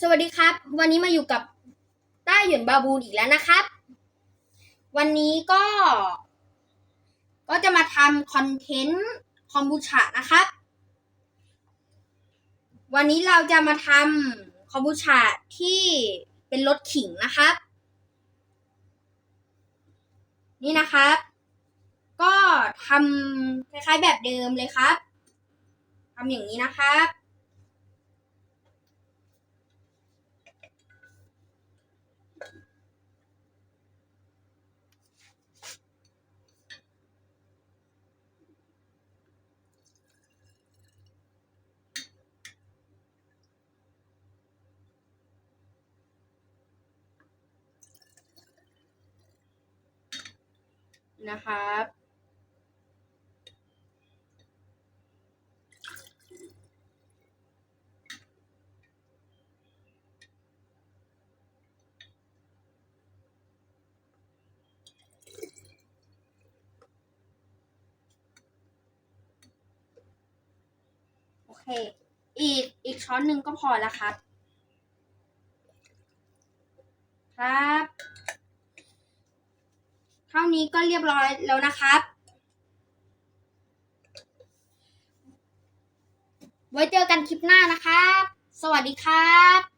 สวัสดีครับ วันนี้มาอยู่กับต้าหยวนบาบูนอีกแล้วนะครับ วันนี้ก็ ก็จะมาทำคอนเทนต์คอมบูชานะครับ วันนี้เราจะมาทำคอมบูชาที่เป็นรสขิงนะครับ นี่นะครับ ก็ทำคล้ายๆแบบเดิมเลยครับทำอย่างนี้นะครับ นะครับโอเค อีกอีกช้อนหนึ่งก็พอแล้วครับ ครับ เท่านี้ก็เรียบร้อยแล้วนะครับ ไว้เจอกันคลิปหน้านะครับ สวัสดีครับ